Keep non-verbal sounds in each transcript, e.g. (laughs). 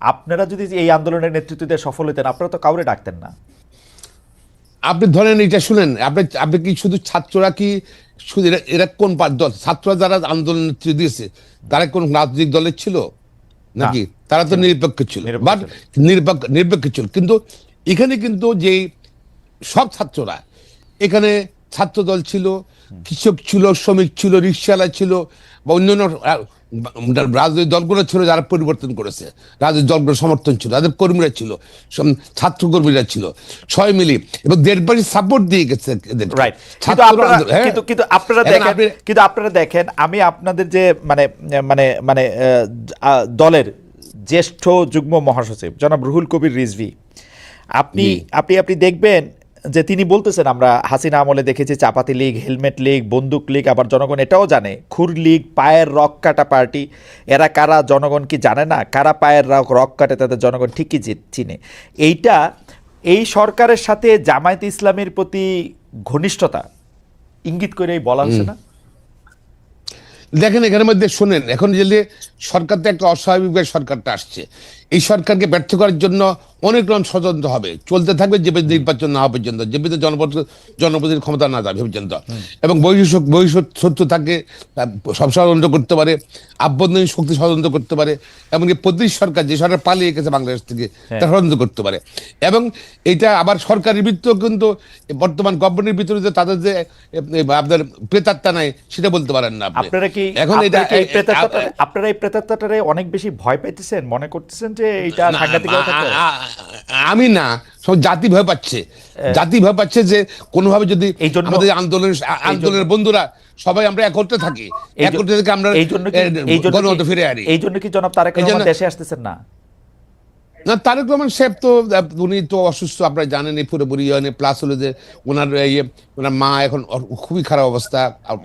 আপনারা যদি এই আন্দোলনের নেতৃত্ব দিয়ে সফল হতেন আপনারা তো কাউরে ডাকতেন না। আপনি ধরেন এটা শুনেন আপনি আপনি কি শুধু ছাত্ররা কি শুধু এরা- কোন দল? ছাত্ররা যারা আন্দোলন নেতৃত্ব দিয়েছে তারা কোন রাজনৈতিক দলের ছিল? নাকি? তারা তো নিরপেক্ষ ছিল। বাট নিরপেক্ষ নিরপেক্ষ ছিল। কিন্তু এখানে কিন্তু যে সব ছাত্ররা এখানে ছাত্র দল ছিল কৃষক ছিল শ্রমিক ছিল রিক্সাওয়ালা ছিল বা অন্যান্য রাজনৈতিক দলগুলো ছিল যারা পরিবর্তন করেছে রাজনৈতিক দলগুলো সমর্থন ছিল তাদের কর্মীরা ছিল ছাত্র কর্মীরা ছিল ছয় মিলি এবং দেশবাসী সাপোর্ট দিয়ে গেছে কিন্তু আপনারা হ্যাঁ। কিন্তু আপনারা দেখেন কিন্তু আপনারা দেখেন আমি আপনাদের যে মানে মানে মানে দলের জ্যেষ্ঠ যুগ্ম মহাসচিব জনাব রুহুল কবির রিজভি। আপনি আপনি আপনি দেখবেন যে তিনি বলতেছেন আমরা হাসিনা আমলে দেখেছি চাপাতি লীগ হেলমেট লীগ বন্দুক লীগ আবার জনগণ এটাও জানে খুর লীগ পায়ের রক কাটা পার্টি এরা কারা জনগণ কি জানে না? কারা পায়ের রক রক কাটে তাদের জনগণ ঠিকই চিনে। এইটা এই সরকারের সাথে জামায়াত ইসলামের প্রতি ঘনিষ্ঠতা ইঙ্গিত করেই বলা হচ্ছে না? দেখেন এখানের মধ্যে শোনেন এখন যে সরকার তো একটা অস্বাভাবিক সরকারটা আসছে এই সরকারকে ব্যর্থ করার জন্য অনেক রকম ষড়যন্ত্র হবে। চলতে থাকবে যে নির্বাচন না হওয়া পর্যন্ত যে পর্যন্ত জনপদ জনপ্রতিনিধির ক্ষমতা না যাবে পর্যন্ত। এবং বহিঃ বহিঃশত্রু থাকে সব ষড়যন্ত্র করতে পারে আভ্যন্তরীণ শক্তি ষড়যন্ত্র করতে পারে এমনকি প্রদেশ সরকার যে সরকার পালিয়ে গেছে বাংলাদেশ থেকে তা ষড়যন্ত্র করতে পারে। এবং এটা আবার সরকারের ভিতরেও কিন্তু বর্তমান গভর্নমেন্টের ভিতরে যে তাদের যে আপনার প্রেতাত্মা নাই সেটা বলতে পারেন না আপনারা কি এখন এটা আপনারা এই প্রেতাত্মাটারে অনেক বেশি ভয় পাইতেছেন মনে করতেছেন যে এইটা না, সাংঘাতিক আমি না সব জাতি ভয় পাচ্ছে। জাতি ভয় পাচ্ছে যে কোনোভাবে যদি আমাদের আন্দোলনের আন্দোলনের বন্ধুরা সবাই আমরা একত্রে থাকি একত্রে থেকে আমরা এই জন্য কি এই জন্য ফিরে আনি এই জন্য কি জনাব তারেক রহমান দেশে আসতেছেন না? না তারেক রহমান সাহেব তো উনি তো অসুস্থ আপনারা জানেন এই পুরোপুরি ইয়ে প্লাস হলো যে ওনার ইয়ে ওনার মা এখন খুবই খারাপ অবস্থা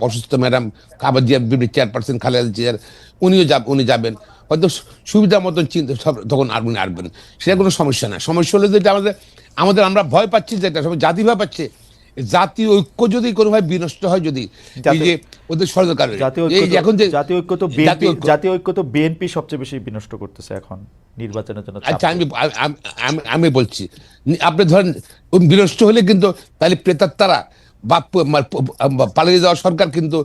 অসুস্থ ম্যাডাম খাবার জিয়া বিবি চেয়ারপারসন খালেদা জিয়ার উনিও যাব উনি যাবেন। হয়তো সুবিধা মতন চিন্তা সব তখন আর উনি আসবেন সেটা কোনো সমস্যা না। সমস্যা হলো যেটা আমাদের আমাদের আমরা ভয় পাচ্ছি যেটা সবাই জাতি ভয় পাচ্ছে। জাতীয় ঐক্য যদি কোনোভাবে বিনষ্ট হয় যদি যে ওদের এখন যে জাতীয় ঐক্য তো জাতীয় ঐক্য- তো বিএনপি সবচেয়ে বেশি বিনষ্ট করতেছে এখন নির্বাচনের জন্য আচ্ছা আমি আমি- বলছি। আপনি ধরেন বিনষ্ট হলে কিন্তু তাহলে প্রেতাত্মারা বা পালিয়ে যাওয়া সরকার কিন্তু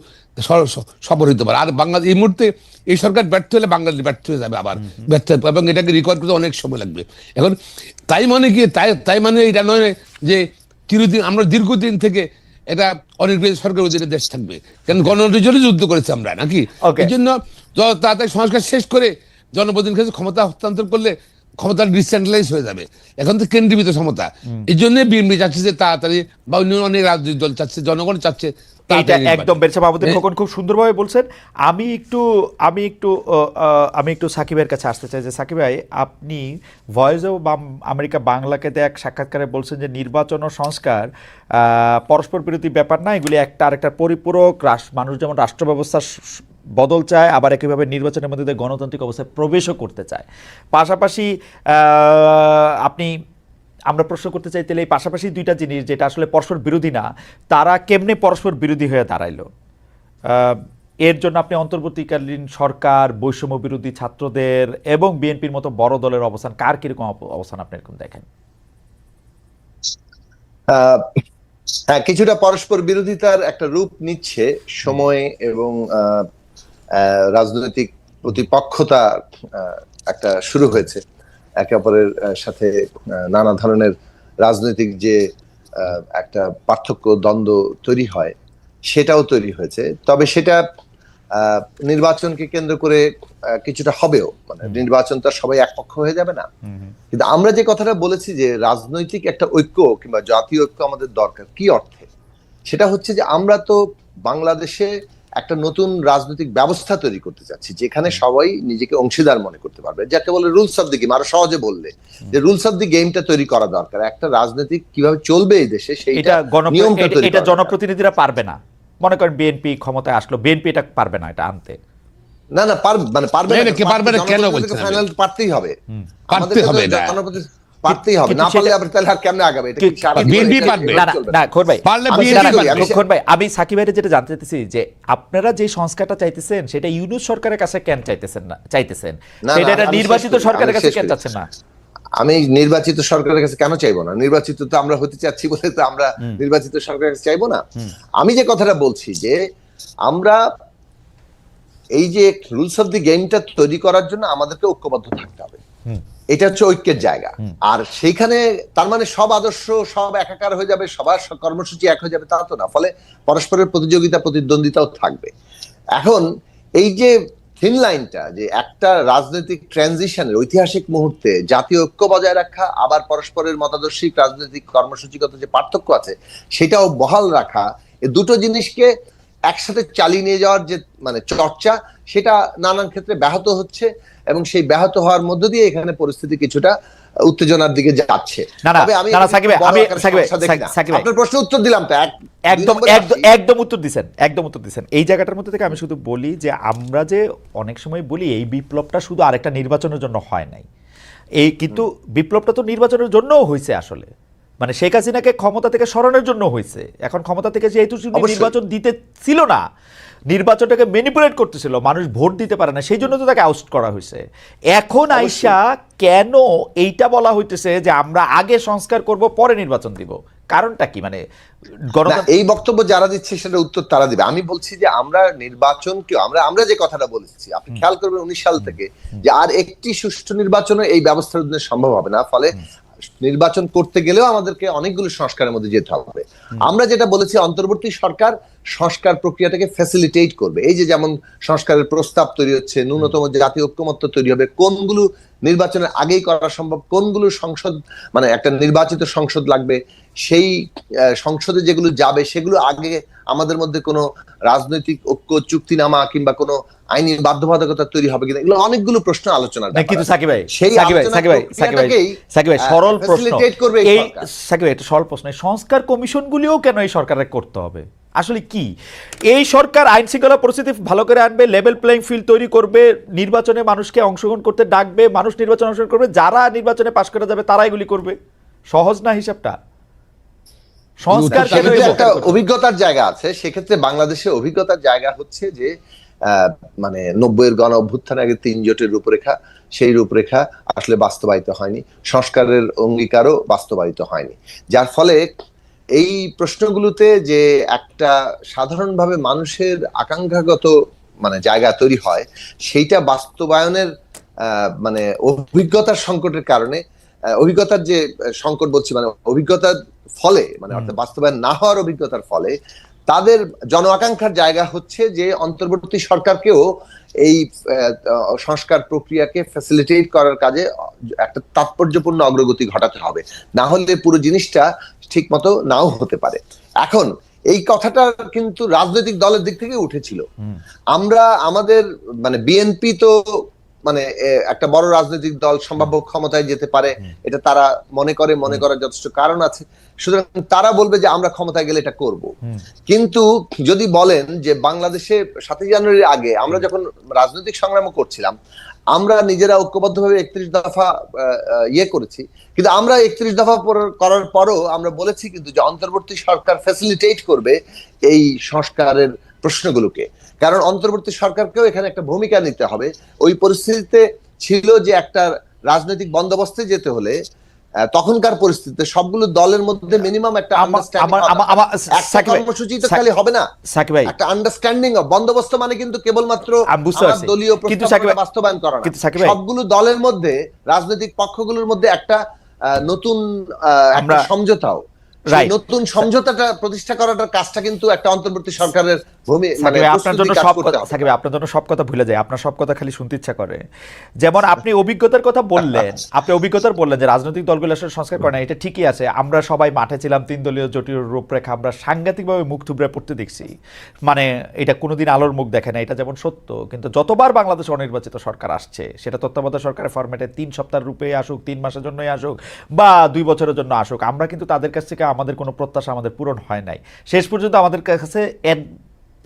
সফল পারে আর বাংলাদেশ এই মুহূর্তে এই সরকার ব্যর্থ হলে বাংলাদেশ ব্যর্থ হয়ে যাবে আবার। ব্যর্থ এবং এটাকে রিকভার করতে অনেক সময় লাগবে। এখন তাই মানে কি? তাই তাই মানে এটা নয় যে চিরদিন আমরা দীর্ঘদিন থেকে এটা অনেক সরকার অধীনে দেশ থাকবে। কারণ গণতন্ত্রের জন্য যুদ্ধ করেছি আমরা নাকি? এই জন্য তাড়াতাড়ি সংস্কার শেষ করে জনপ্রতিনিধির কাছে ক্ষমতা হস্তান্তর করলে ক্ষমতা ডিসেন্ট্রালাইজ হয়ে যাবে। এখন তো কেন্দ্রীভূত ক্ষমতা। এই জন্য বিএনপি চাচ্ছে যে তাড়াতাড়ি বা অন্য অনেক রাজনৈতিক দল চাচ্ছে জনগণ চাচ্ছে নির্বাচন। একদম বেরসা মাহমুদুল এ- খোকন খুব সুন্দরভাবে বলছেন আমি একটু আমি একটু আমি একটু সাকিবের কাছে আসতে চাই যে সাকিব ভাই আপনি ভয়েস অফ আমেরিকা বাংলাকে এক সাক্ষাৎকারে বলছেন যে নির্বাচন ও সংস্কার পরস্পর বিরোধী ব্যাপার না এগুলি একটা আরেকটার পরিপূরক রাস- মানুষ যেমন রাষ্ট্র ব্যবস্থার বদল চায় আবার একইভাবে নির্বাচনের মধ্যে গণতান্ত্রিক অবস্থায় প্রবেশও করতে চায় পাশাপাশি আপনি আমরা প্রশ্ন করতে চাই, তাহলে এই পাশাপাশি দুইটা জিনিস যেটা আসলে পরস্পর বিরোধী না, তারা কেমনে পরস্পর বিরোধী হয়ে দাঁড়াইলো? এর জন্য আপনি অন্তর্বর্তীকালীন সরকার, বৈষম্য বিরোধী ছাত্রদের এবং বিএনপির মতো বড় দলের অবস্থান, কার কীরকম অবস্থান আপনি এরকম দেখেন? হ্যাঁ কিছুটা পরস্পর বিরোধিতার একটা রূপ নিচ্ছে সময় এবং রাজনৈতিক প্রতিপক্ষতা একটা শুরু হয়েছে। একে অপরের সাথে নানা ধরনের রাজনৈতিক যে একটা পার্থক্য দ্বন্দ্ব তৈরি হয় সেটাও তৈরি হয়েছে। তবে সেটা নির্বাচনকে কেন্দ্র করে কিছুটা হবেও। মানে নির্বাচন তো সবাই একপক্ষ হয়ে যাবে না। কিন্তু আমরা যে কথাটা বলেছি যে রাজনৈতিক একটা ঐক্য কিংবা জাতীয় ঐক্য আমাদের দরকার কি অর্থে? সেটা হচ্ছে যে আমরা তো বাংলাদেশে একটা নতুন রাজনৈতিক ব্যবস্থা তৈরি করতে চাচ্ছি যেখানে সবাই নিজেকে অংশীদার মনে করতে পারবে। যাকে বলে রুলস অফ দি গেম আরও সহজে বললে যে রুলস অফ দি গেমটা তৈরি করা দরকার। একটা রাজনৈতিক কীভাবে চলবে এই দেশে সেইটা নিয়মটা এটা- তৈরি এটা জনপ্রতিনিধিরা পারবে না। মনে করেন বিএনপি ক্ষমতায় আসলো বিএনপি এটা পারবে না এটা আনতে। না না পারবে মানে পারবে না, না না, কে পারবে না, কেন বলছেন ফাইনাল পারতেই হবে। পারতে হবে না। জনপ্রতি- পারতেই হবে। না পারলে সেটা- তাহলে আর কেমনে আগাবে? এটা কি কি- সারা কি- জীবন বিএনপি পারবে। না। না চলবে ভাই পারলে আমি- বিএনপি না, না, পারবে। আমি- ভাই আমি সাকিব ভাইয়ের যেটা জানতে চাইতেছি যে আপনারা যে সংস্কারটা চাইতেছেন সেটা ইউনুস সরকারের কাছে কেন চাইতেছেন না? চাইতেছেন? সেটা একটা আমি নির্বাচিত সরকারের কাছে কেন করি। চাচ্ছেন না? আমি নির্বাচিত সরকারের কাছে কেন চাইব না? নির্বাচিত তো আমরা হতে চাচ্ছি বলে তো আমরা নির্বাচিত সরকারের কাছে চাইব না। আমি যে কথাটা বলছি যে আমরা এই যে রুলস অফ দি গেমটা তৈরি করার জন্য আমাদেরকে ঐক্যবদ্ধ থাকতে হবে। এটা হচ্ছে ঐক্যের জায়গা। আর সেইখানে তার মানে সব আদর্শ সব একাকার হয়ে যাবে সবার কর্মসূচি এক হয়ে যাবে তা তো না। ফলে পরস্পরের প্রতিযোগিতা প্রতিদ্বন্দ্বিতাও থাকবে। এখন এই যে থিন লাইনটা যে একটা রাজনৈতিক ট্রানজিশনের ঐতিহাসিক মুহূর্তে জাতীয় ঐক্য বজায় রাখা আবার পরস্পরের মতাদর্শিক রাজনৈতিক কর্মসূচিগত যে পার্থক্য আছে সেটাও বহাল রাখা এই দুটো জিনিসকে একসাথে চালিয়ে নিয়ে যাওয়ার যে মানে চর্চা সেটা নানান ক্ষেত্রে ব্যাহত হচ্ছে। এবং সেই ব্যাহত হওয়ার মধ্য দিয়ে এখানে পরিস্থিতি কিছুটা উত্তেজনার দিকে যাচ্ছে। তবে আমি আমি-। আপনার প্রশ্ন উত্তর দিলাম তো একদম একদম উত্তর দিছেন একদম উত্তর দিছেন। এই জায়গাটার মধ্যে থেকে আমি শুধু বলি যে আমরা যে অনেক সময় বলি এই বিপ্লবটা শুধু আরেকটা নির্বাচনের জন্য হয় নাই। এই কিন্তু বিপ্লবটা তো নির্বাচনের জন্যও হয়েছে আসলে। মানে শেখ হাসিনাকে ক্ষমতা থেকে সরানোর জন্য হয়েছে এখন ক্ষমতা থেকে যেহেতু নির্বাচন দিতে ছিল না নির্বাচনটাকে ম্যানিপুলেট করতেছিল মানুষ ভোট দিতে পারে না সেই জন্য তো তাকে আউট করা হয়েছে। এখন আইসা কেন এইটা বলা হইতেছে যে আমরা আগে সংস্কার করব পরে নির্বাচন দিব? কারণটা কি? মানে এই বক্তব্য যারা দিচ্ছে সেটা উত্তর তারা দিবে। আমি বলছি যে আমরা নির্বাচন কি আমরা আমরা যে কথাটা বলেছি আপনি খেয়াল করবেন উনিশ সাল থেকে যে আর একটি সুষ্ঠু নির্বাচনে এই ব্যবস্থার সম্ভব হবে না। ফলে নির্বাচন করতে গেলেও আমাদেরকে অনেকগুলো সংস্কারের মধ্যে যেতে হবে। আমরা যেটা বলেছি অন্তর্বর্তী সরকার সংস্কার প্রক্রিয়াটাকে ফ্যাসিলিটেট করবে। এই যে যেমন সংস্কারের প্রস্তাব তৈরি হচ্ছে ন্যূনতম জাতীয় ঐক্যমত্য তৈরি হবে কোনগুলো নির্বাচনের আগেই করা সম্ভব কোনগুলো সংসদ মানে একটা নির্বাচিত সংসদ লাগবে সেই সংসদে যেগুলো যাবে সেগুলো আগে আমাদের মধ্যে কোনো রাজনৈতিক ঐক্য চুক্তিনামা কিংবা কোনো আইনি বাধ্যবাধকতা তৈরি হবে কিনা এগুলো অনেকগুলো প্রশ্ন আলোচনার না ব্যাপার। কিন্তু সাকিব ভাই সেই সাকিব ভাই আলোচনা সাকিব ভাই সাকিব ভাই সাকিব ভাই সরল প্রশ্ন। এই। সাকিব ভাই এটা সরল প্রশ্ন। সংস্কার কমিশনগুলিও কেন এই সরকারের করতে হবে? আসলে কি? এই সরকার আইন শৃঙ্খলা পরিস্থিতি ভালো করে আনবে লেভেল প্লেইং ফিল্ড তৈরি করবে নির্বাচনে মানুষকে অংশগ্রহণ করতে ডাকবে মানুষ নির্বাচনে অংশগ্রহণ করবে যারা নির্বাচনে পাশ করে যাবে তারা এগুলি করবে। সহজ না হিসাবটা? সংস্কার একটা? অভিজ্ঞতার জায়গা আছে। সেক্ষেত্রে বাংলাদেশের অভিজ্ঞতার জায়গা হচ্ছে যে মানে নব্বইয়ের গণ অভ্যুত্থান আগে তিন জোটের রূপরেখা সেই রূপরেখা আসলে বাস্তবায়িত হয়নি। সংস্কারের অঙ্গীকারও বাস্তবায়িত হয়নি। যার ফলে এই প্রশ্নগুলোতে যে একটা সাধারণভাবে মানুষের আকাঙ্ক্ষাগত মানে জায়গা তৈরি হয় সেইটা বাস্তবায়নের আহ, মানে অভিজ্ঞতার সংকটের কারণে অভিজ্ঞতার যে সংকট বলছি মানে অভিজ্ঞতার ফলে মানে অর্থাৎ বাস্তবায়ন না হওয়ার অভিজ্ঞতার ফলে তাদের জন আকাঙ্ক্ষার জায়গা হচ্ছে যে অন্তর্বর্তী সরকারকেও এই সংস্কার প্রক্রিয়াকে ফ্যাসিলিটেট করার কাজে একটা তাৎপর্যপূর্ণ অগ্রগতি ঘটাতে হবে। না হলে পুরো জিনিসটা ঠিক মতো নাও হতে পারে। এখন এই কথাটা কিন্তু রাজনৈতিক দলের দিক থেকে উঠেছিল। আমরা আমাদের মানে বিএনপি তো মানে একটা বড় রাজনৈতিক দল সম্ভাব্য ক্ষমতায় যেতে পারে এটা তারা মনে করে মনে করার যথেষ্ট কারণ আছে। সুতরাং তারা বলবে যে আমরা ক্ষমতায় গেলে এটা করব। কিন্তু যদি বলেন যে বাংলাদেশে সাতই জানুয়ারির আগে আমরা যখন রাজনৈতিক সংগ্রাম করছিলাম আমরা নিজেরা ঐক্যবদ্ধভাবে একত্রিশ দফা ইয়ে করেছি। কিন্তু আমরা একত্রিশ দফা করার পরও আমরা বলেছি কিন্তু যে অন্তর্বর্তী সরকার ফ্যাসিলিটেট করবে এই সংস্কারের প্রশ্নগুলোকে। কারণ অন্তর্বর্তী সরকারকেও এখানে একটা ভূমিকা নিতে হবে। ওই পরিস্থিতিতে ছিল যে একটা রাজনৈতিক বন্দোবস্তে যেতে হলে তখনকার পরিস্থিতিতে সবগুলো দলের মধ্যে মিনিমাম একটা কর্মসূচি তো খালি হবে। না। একটা আন্ডারস্ট্যান্ডিং বন্দোবস্ত মানে কিন্তু কেবলমাত্র। দলীয় বাস্তবায়ন করা সবগুলো দলের মধ্যে রাজনৈতিক পক্ষগুলোর মধ্যে একটা আহ, নতুন একটা সমঝোতাও। নতুন সমঝোতাটা প্রতিষ্ঠা করাটার কাজটা কিন্তু একটা অন্তর্বর্তী সরকারের ভূমি মানে আপনার জন্য সব কথা সাকিব আপনার জন্য সব কথা ভুলে যায় আপনার সব কথা খালি শুনতে ইচ্ছা করে। যেমন আপনি অভিজ্ঞতার কথা বললেন আপনি অভিজ্ঞতার বললেন যে রাজনৈতিক দলগুলো আসলে সংস্কার করে না এটা ঠিকই আছে। আমরা সবাই মাঠে ছিলাম তিন দলীয় জটিল রূপরেখা আমরা সাংঘাতিকভাবে মুখ থুবড়ে পড়তে দেখছি। মানে এটা কোনোদিন আলোর মুখ দেখে না এটা যেমন সত্য। কিন্তু যতবার বাংলাদেশ অনির্বাচিত সরকার আসছে সেটা তত্ত্বাবধায়ক সরকারের ফরম্যাটে তিন সপ্তাহ রূপে আসুক তিন মাসের জন্যই আসুক বা দুই বছরের জন্য আসুক আমরা কিন্তু তাদের কাছ থেকে আমাদের কোনো প্রত্যাশা আমাদের পূরণ হয় নাই। শেষ পর্যন্ত আমাদের কাছে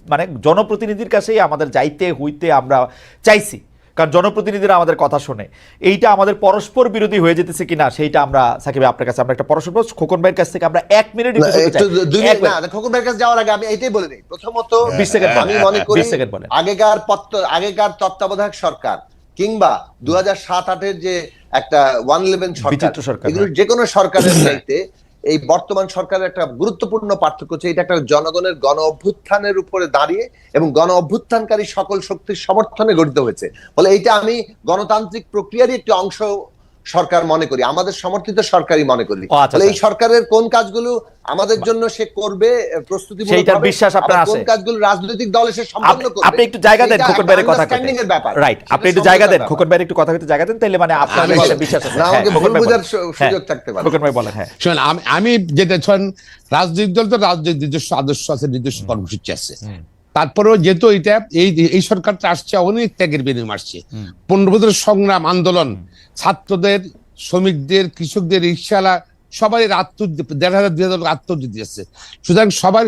মানে জনপ্রতিনিধির কাছেই আমাদের যাইতে হইতে আমরা চাইছি। কারণ জনপ্রতিনিধিরা আমাদের কথা শোনে। এইটা আমাদের পরস্পর বিরোধী হয়ে যেতেছে কিনা সেইটা আমরা সাকিব আপনার কাছে আমরা একটা পরস্পর খোকন ভাইয়ের কাছ থেকে আমরা এক মিনিট খোকন ভাইয়ের কাছে যাওয়ার আগে আমি এটাই বলে দিই প্রথমত 20 সেকেন্ড আমি মনে করি 20 সেকেন্ড বলেন। আগেকার আগেকার তত্ত্বাবধায়ক সরকার কিংবা দু হাজার সাত আটের যে একটা ওয়ান ইলেভেন সরকার হ্যাঁ। যে কোনো সরকারের চাইতে এই বর্তমান সরকারের একটা গুরুত্বপূর্ণ পার্থক্য হচ্ছে এটা একটা জনগণের গণ অভ্যুত্থানের উপরে দাঁড়িয়ে এবং গণ অভ্যুত্থানকারী সকল শক্তির সমর্থনে গঠিত হয়েছে। ফলে এটা আমি গণতান্ত্রিক প্রক্রিয়ারই একটি অংশ সরকার মনে করি আমাদের সমর্থিত সরকারই মনে করি। আচ্ছা, এই আচ্ছা। সরকারের কোন কাজগুলো আমাদের জন্য সে করবে প্রস্তুতি সেইটার বিশ্বাস আপনার আছে? কোন কাজগুলো রাজনৈতিক দলে সে সম্পন্ন আপনি- করবে? আপনি একটু জায়গা দেন সেইটা খোকন ভাইয়ের কথা এর ব্যাপার। রাইট আপনি একটু জায়গা দেন খোকন ভাইয়ের একটু কথা বলতে জায়গা দেন তাহলে মানে আপনার আমি বিশ্বাস আছে। না, হ্যাঁ, আমাকে খোকন ভুল বোঝার বলেন। সু- হ্যাঁ, সুযোগ থাকতে পারে। খোকন ভাই বলেন হ্যাঁ। শোনেন আমি আমি যেটা শোন রাজনৈতিক দল তো রাজনৈতিক নিজস্ব আদর্শ আছে নিজস্ব কর্মসূচি আছে। তারপরেও যেহেতু এটা এই এই সরকারটা আসছে অনেক ত্যাগের বিনিময় আসছে। পনেরো বছরের সংগ্রাম আন্দোলন ছাত্রদের শ্রমিকদের কৃষকদের রিক্সাওয়ালা সবাই আত্ম দেড় হাজার দুই হাজার লোক দিয়েছে সুতরাং সবার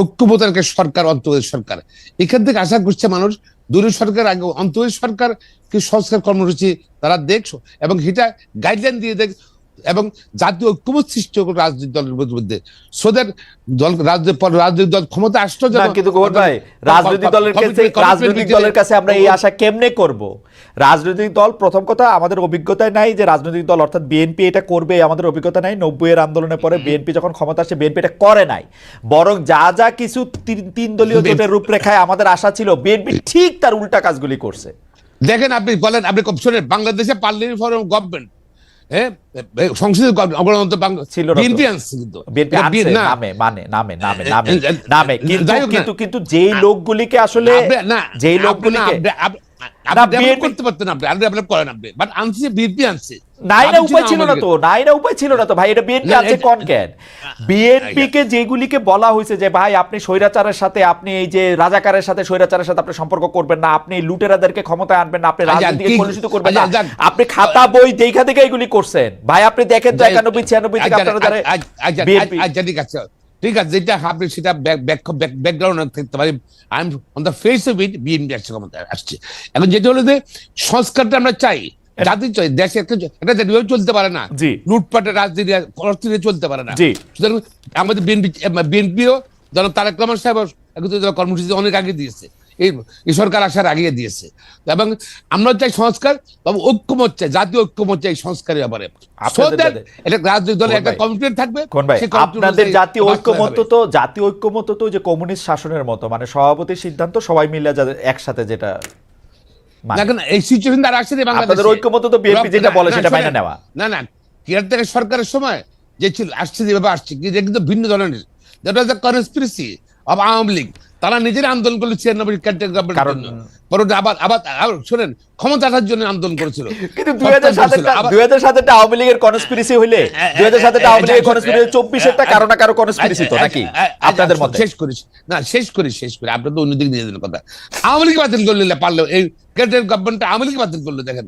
ঐক্যবদ্ধ একটা সরকার অন্তর্বর্তী সরকার। এখান থেকে আশা করছে মানুষ দূরের সরকার আগে অন্তর্বর্তী সরকার কি সংস্কার কর্মসূচি তারা দেখ এবং সেটা গাইডলাইন দিয়ে দেখ এবং জাতীয় ঐক্যবোধ সৃষ্টি হোক রাজনৈতিক দলের মধ্যে সোদের দল রাজনৈতিক রাজনৈতিক দল ক্ষমতা আসতো না কিন্তু ভাই রাজনৈতিক দলের কাছে রাজনৈতিক দলের কাছে আমরা এই আশা কেমনে করব? রাজনৈতিক দল প্রথম কথা আমাদের অভিজ্ঞতায় নাই যে রাজনৈতিক দল অর্থাৎ বিএনপি এটা করবে আমাদের অভিজ্ঞতা নাই। নব্বই এর আন্দোলনের পরে বিএনপি যখন ক্ষমতা আসে বিএনপি এটা করে নাই। বরং যা যা কিছু তিন- তিন দলীয় জোটের রূপরেখায় আমাদের আশা ছিল বিএনপি ঠিক তার উল্টা কাজগুলি করছে। দেখেন আপনি বলেন আপনি শোনেন বাংলাদেশে পার্লামেন্ট ফরম গভর্নমেন্ট হ্যাঁ গণতন্ত্র ছিল বিএনপি আনছে কিন্তু নামে মানে নামে নামে নামে এ- এ- নামে। কিন্তু। কিন্তু যেই লোকগুলিকে আসলে যে যেই লোকগুলিকে যেগুলিকে বলা হয়েছে যে ভাই আপনি স্বৈরাচারের সাথে আপনি এই যে রাজাকারের সাথে স্বৈরাচারের সাথে আপনি সম্পর্ক করবেন না আপনি লুটেরাদেরকে ক্ষমতায় আনবেন না আপনি রাজনীতিকে কলুষিত করবেন না। আপনি খাতা বই দেখা থেকে এগুলি করছেন। ভাই আপনি দেখেন তো একানব্বই ছিয়ানব্বই থেকে আপনারা ঠিক আছে যেটা আপনি সেটা ব্যাকগ্রাউন্ড থাকতে পারি I am on the face of it BNP আসছে ক্ষমতায় আসছে। এখন যেটা হলো যে সংস্কারটা আমরা চাই জাতি চাই দেশে একটা একটা চলতে পারে না। জি। লুটপাটের রাজনীতি অর্থনীতি চলতে পারে না। সুতরাং আমাদের বিএনপি বিএনপিও যেন তারেক রহমান সাহেব কর্মসূচি অনেক আগে দিয়েছে। এই সরকার আসার আগে দিয়েছে। এবং আমরা চাই সংস্কার তবে ঐক্যমত চাই জাতীয় ঐক্যমত চাই সংস্কারের ব্যাপারে। এটা রাজনৈতিক দলের একটা? কমিটমেন্ট থাকবে আপনাদের জাতীয় তো জাতীয় তো যে কমিউনিস্ট শাসনের মতো মানে সভাপতির সিদ্ধান্ত সবাই মিলে একসাথে যেটা মানে। এই সিচুয়েশন তো যেটা বলে সেটা নেওয়া। না না কেয়ারটেকার সরকারের সময় যে ছিল আসছে যেভাবে আসছে কিন্তু ভিন্ন ধরনের। That was the conspiracy of Awami League. তারা নিজের আন্দোলন করল ছিয়ানব্বই জন্য। পরে আবার আবার শোনেন ক্ষমতাটার জন্য আন্দোলন করেছিল। কিন্তু দুই হাজার সাতেরটা দুই হাজার সাতেরটা আওয়ামী লীগের কনস্পিরেসি হইলে দুই হাজার সাতেরটা আওয়ামী লীগের কনস্পিরেসি চব্বিশেরটা কারও না কারও কনস্পিরেসি তো নাকি আপনাদের মতে? শেষ করিস না শেষ করি শেষ করি। আপনার তো অন্যদিকে নিয়ে যাবেন কথা। আওয়ামী লীগ বাতিল করলে পারল এই কেটের গভর্নমেন্টটা আওয়ামী লীগ বাতিল করল দেখেন।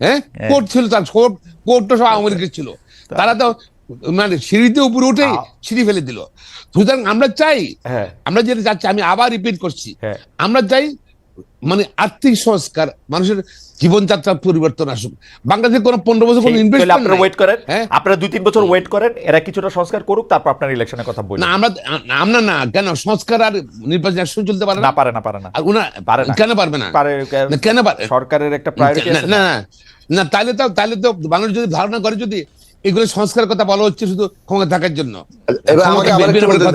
হ্যাঁ? হ্যাঁ। কোর্ট ছিল তার কোর্ট কোর্ট তো সব আওয়ামী লীগের ছিল। তারা তো মানে সিঁড়িতে উপরে উঠেই আ- সিঁড়ি ফেলে দিল। সুতরাং আমরা চাই হ্যাঁ। আমরা যেটা চাচ্ছি আমি আবার রিপিট করছি। হ্যাঁ। আমরা চাই মানে আর্থিক সংস্কার মানুষের জীবনযাত্রার পরিবর্তন আসুক। বাংলাদেশে কোনো পনেরো বছর কোনো ইনভেস্টমেন্ট আপনারা ওয়েট করেন। হ্যাঁ। আপনারা দুই তিন বছর ওয়েট করেন এরা কিছুটা সংস্কার করুক তারপর আপনার ইলেকশনের কথা বলুন না আমরা আমরা না কেন? সংস্কার আর নির্বাচন একসঙ্গে চলতে পারে না? পারে না পারে না। আর উনা পারে না। কেন পারবে না? পারে কেন পারে সরকারের একটা প্রায়োরিটি না না? না, না তাহলে তো তাহলে তো মানুষ যদি ধারণা করে যদি এগুলো সংস্কার কথা বলা হচ্ছে শুধু ক্ষমতা থাকার জন্য।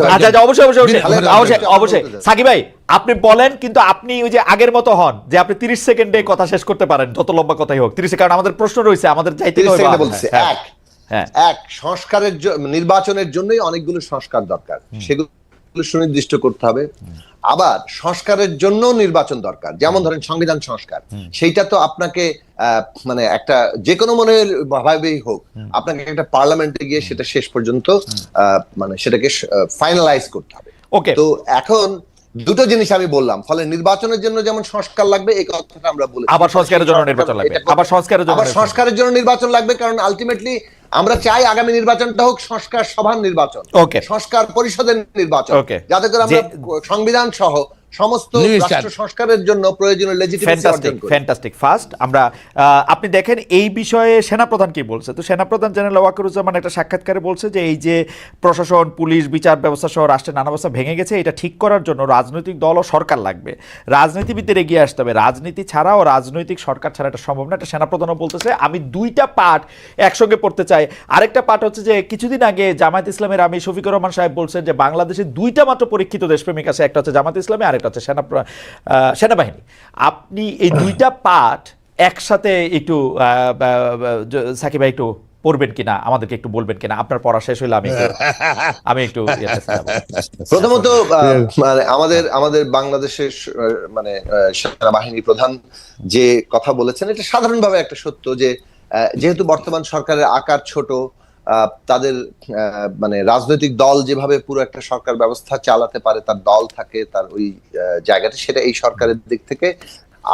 আচ্ছা আচ্ছা, অবশ্যই অবশ্যই অবশ্যই। সাকিব ভাই আপনি বলেন কিন্তু আপনি ওই যে আগের মতো হন যে আপনি 30 সেকেন্ডে কথা শেষ করতে পারেন যত লম্বা কথাই হোক। 30 কারণ আমাদের প্রশ্ন রয়েছে আমাদের চাইতে 30 হবে। সেকেন্ডে বলছি হ্যাঁ, এক। হ্যাঁ। এক সংস্কারের নির্বাচনের জন্যই অনেকগুলো সংস্কার দরকার। সেগুলো সুনির্দিষ্ট করতে হবে। আবার সংস্কারের জন্য নির্বাচন দরকার। যেমন ধরেন সংবিধান সংস্কার। সেইটা তো আপনাকে মানে একটা যে কোনো মনের ভাবেই হোক আপনাকে একটা পার্লামেন্টে গিয়ে সেটা শেষ পর্যন্ত মানে সেটাকে ফাইনালাইজ করতে হবে। ওকে। তো এখন দুটো জিনিস আমি বললাম। ফলে নির্বাচনের জন্য যেমন সংস্কার লাগবে এই কথাটা আমরা বলি আবার সংস্কারের জন্য নির্বাচন লাগবে। আবার সংস্কারের জন্য আবার সংস্কারের জন্য নির্বাচন লাগবে কারণ আলটিমেটলি আমরা চাই আগামী নির্বাচনটা হোক সংস্কার সভার নির্বাচন. সংস্কার পরিষদের নির্বাচন. যাতে করে আমরা সংবিধান সহ সমস্ত রাষ্ট্র সংস্কারের জন্য প্রয়োজনীয় লেজিটিমেসি ফ্যান্টাস্টিক অর্জন করি। ফ্যান্টাস্টিক ফার্স্ট আমরা আপনি দেখেন এই বিষয়ে সেনাপ্রধান কি বলছে? তো সেনাপ্রধান জেনারেল ওয়াকারুজ্জামান একটা সাক্ষাৎকারে বলছে যে এই যে প্রশাসন পুলিশ বিচার ব্যবস্থা সহ রাষ্ট্রের নানা ভেঙে গেছে এটা ঠিক করার জন্য রাজনৈতিক দল ও সরকার লাগবে। রাজনীতিবিদদের এগিয়ে আসতে হবে। রাজনীতি ছাড়া ও রাজনৈতিক সরকার ছাড়া এটা সম্ভব না। এটা সেনাপ্রধানও বলতেছে আমি দুইটা পার্ট একসঙ্গে পড়তে চাই। আরেকটা পার্ট হচ্ছে যে কিছুদিন আগে জামায়াত ইসলামের আমি শফিকুর রহমান সাহেব বলছেন যে বাংলাদেশে দুইটা মাত্র পরীক্ষিত দেশপ্রেমিক আছে একটা হচ্ছে জামাত ইসলামী আরেকটা হচ্ছে সেনা সেনাবাহিনী। আপনি এই দুইটা পার্ট একসাথে একটু সাকিব ভাই একটু পড়বেন কিনা আমাদেরকে একটু বলবেন কিনা? আপনার পড়া শেষ হইলে আমি আমি একটু প্রথমত আহ, মানে আমাদের আমাদের বাংলাদেশের মানে সেনাবাহিনী প্রধান যে কথা বলেছেন এটা সাধারণভাবে একটা সত্য যে যেহেতু বর্তমান সরকারের আকার ছোট তাদের মানে রাজনৈতিক দল যেভাবে পুরো একটা সরকার ব্যবস্থা চালাতে পারে তার দল থাকে তার ওই জায়গাটা সেটা এই সরকারের দিক থেকে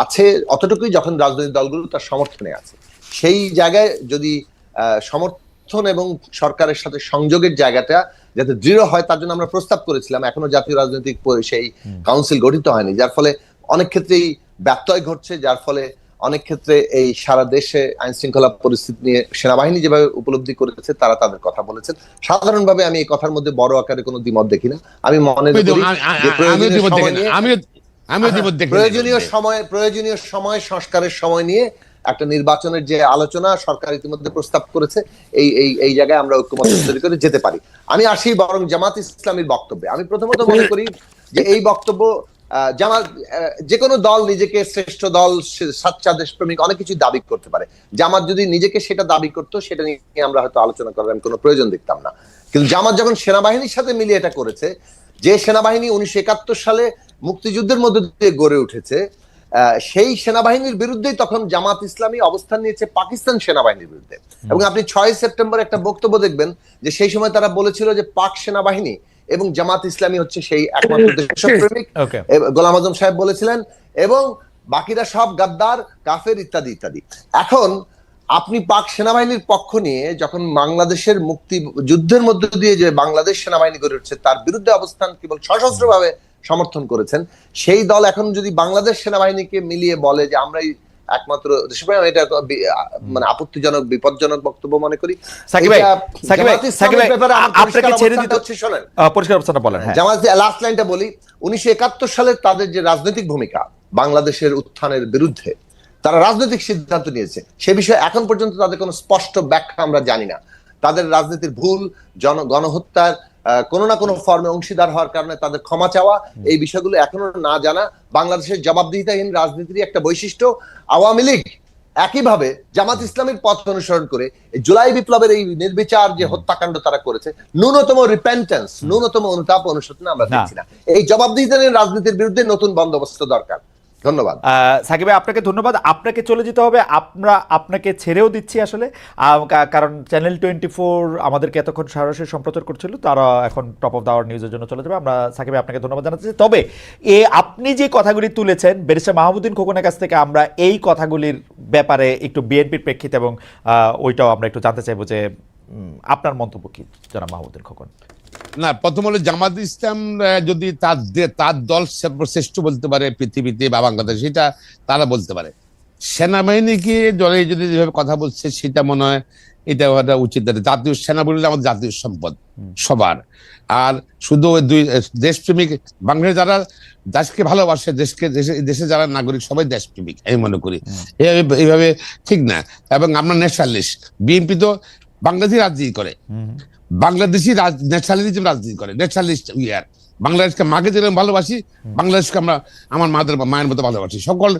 আছে। অতটুকুই যখন রাজনৈতিক দলগুলো তার সমর্থনে আছে। সেই জায়গায় যদি আহ, সমর্থন এবং সরকারের সাথে সংযোগের জায়গাটা যাতে দৃঢ় হয় তার জন্য আমরা প্রস্তাব করেছিলাম। এখনও জাতীয় রাজনৈতিক সেই কাউন্সিল গঠিত হয়নি। যার ফলে অনেক ক্ষেত্রেই ব্যত্যয় ঘটছে যার ফলে অনেক ক্ষেত্রে এই সারা দেশে আইন শৃঙ্খলা পরিস্থিতি নিয়ে সেনাবাহিনী যেভাবে উপলব্ধি করেছে তারা তাদের কথা বলেছেন। সাধারণভাবে আমি এই কথার মধ্যে বড় আকারে কোনো দ্বিমত দেখি না। আমি মনে প্রয়োজনীয় সময়। প্রয়োজনীয় সময় সংস্কারের সময় নিয়ে একটা নির্বাচনের যে আলোচনা সরকার ইতিমধ্যে প্রস্তাব করেছে এই এই এই জায়গায় আমরা ঐক্যমত তৈরি করে যেতে পারি। আমি আসি বরং জামাত ইসলামীর বক্তব্যে। আমি প্রথমত মনে করি যে এই বক্তব্য জামাত যে কোনো দল নিজেকে শ্রেষ্ঠ দল সাচ্চা দেশপ্রেমিক অনেক কিছু দাবি করতে পারে। জামাত যদি নিজেকে সেটা দাবি করতো সেটা নিয়ে আমরা হয়তো আলোচনা করার আমি কোনো প্রয়োজন দেখতাম না। কিন্তু জামাত যখন সেনাবাহিনীর সাথে মিলিয়ে এটা করেছে যে সেনাবাহিনী উনিশশো একাত্তর সালে মুক্তিযুদ্ধের মধ্যে দিয়ে গড়ে উঠেছে আহ, সেই সেনাবাহিনীর বিরুদ্ধেই তখন জামাত ইসলামী অবস্থান নিয়েছে পাকিস্তান সেনাবাহিনীর বিরুদ্ধে। এবং আপনি ছয় সেপ্টেম্বর একটা বক্তব্য দেখবেন যে সেই সময় তারা বলেছিল যে পাক সেনাবাহিনী এবং জামাত ইসলামী হচ্ছে সেই একমাত্র (laughs) দেশপ্রেমিক। গোলাম আজম সাহেব বলেছিলেন এবং বাকিরা সব গাদ্দার কাফের ইত্যাদি ইত্যাদি। এখন আপনি পাক সেনাবাহিনীর পক্ষ নিয়ে যখন বাংলাদেশের মুক্তি যুদ্ধের মধ্য দিয়ে যে বাংলাদেশ সেনাবাহিনী গড়ে উঠছে তার বিরুদ্ধে অবস্থান কেবল সশস্ত্রভাবে সমর্থন করেছেন সেই দল এখন যদি বাংলাদেশ সেনাবাহিনীকে মিলিয়ে বলে যে আমরাই একমাত্র দেশপ্রেম এটা মানে আপত্তিজনক বিপজ্জনক বক্তব্য মনে করি। সাকিব ভাই, সাকিব ভাই, সাকিব ভাই, আপনাকে ছেড়ে দিতে- হচ্ছে, শোনেন। পরিষ্কার অবস্থানটা বলেন। হ্যাঁ। জামাত লাস্ট লাইনটা বলি উনিশশো একাত্তর সালে তাদের যে রাজনৈতিক ভূমিকা বাংলাদেশের উত্থানের বিরুদ্ধে তারা রাজনৈতিক সিদ্ধান্ত নিয়েছে। সে বিষয়ে এখন পর্যন্ত তাদের কোনো স্পষ্ট ব্যাখ্যা আমরা জানি না। তাদের রাজনীতির ভুল জন গণহত্যার কোনো না কোনো ফর্মে অংশীদার হওয়ার কারণে তাদের ক্ষমা চাওয়া এই বিষয়গুলো এখনও না জানা। বাংলাদেশের জবাবদিহিতাহীন রাজনীতির একটা বৈশিষ্ট্য। আওয়ামী লীগ একইভাবে জামাত ইসলামের পথ অনুসরণ করে জুলাই বিপ্লবের এই নির্বিচার যে হত্যাকাণ্ড তারা করেছে ন্যূনতম রিপেন্টেন্স ন্যূনতম অনুতাপ অনুশোচনা আমরা। দেখছি না। এই জবাবদিহিতাহীন রাজনীতির বিরুদ্ধে নতুন বন্দোবস্ত দরকার। ধন্যবাদ। সাকিব আপনাকে ধন্যবাদ। আপনাকে চলে যেতে হবে। আমরা আপনাকে ছেড়েও দিচ্ছি আসলে। কারণ চ্যানেল টোয়েন্টি ফোর আমাদেরকে এতক্ষণ সরাসরি সম্প্রচার করছিল। তারা এখন টপ অফ দাওয়ার নিউজের জন্য চলে যাবে। আমরা সাকিব আপনাকে ধন্যবাদ জানাচ্ছি। তবে এ, আপনি যে কথাগুলি তুলেছেন, ব্যারিস্টার মাহমুদ্দিন খোকনের কাছ থেকে আমরা এই কথাগুলির ব্যাপারে একটু বিএনপির প্রেক্ষিতে এবং ওইটাও আমরা একটু জানতে চাইব যে আপনার মন্তব্য কি, জনাব মাহমুদ্দিন খোকন? না প্রথম হলো জামাত ইসলাম যদি তার তার দল সর্বশ্রেষ্ঠ বলতে পারে পৃথিবীতে বা বাংলাদেশ এটা তারা বলতে পারে। সেনাবাহিনীকে জলে যদি যেভাবে কথা বলছে সেটা মনে হয় এটা হওয়াটা উচিত। জাতীয় সেনা বললে আমাদের জাতীয় সম্পদ সবার। আর শুধু দুই দেশপ্রেমিক বাংলাদেশ যারা দেশকে ভালোবাসে দেশকে দেশে দেশে যারা নাগরিক সবাই দেশপ্রেমিক আমি মনে করি। এইভাবে এইভাবে ঠিক না। এবং আমরা ন্যাশনালিস্ট। বিএনপি তো বাংলাদেশি রাজনীতি করে। বাংলাদেশি ন্যাশনালিজম রাজনীতি করে ন্যাশনালিস্ট ইয়ার। বাংলাদেশকে মাকে যেরকম ভালোবাসি বাংলাদেশকে আমরা আমার মাদের মায়ের মতো ভালোবাসি। সকল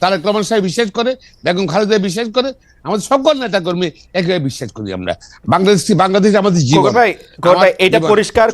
তারেক রহমান সাহেব বিশ্বাস করে বেগম খালেদা বিশ্বাস করে আমাদের সকল নেতা কর্মী একেবারে বিশ্বাস করি আমরা। বাংলাদেশ বাংলাদেশ আমাদের জীবন? এটা পরিষ্কার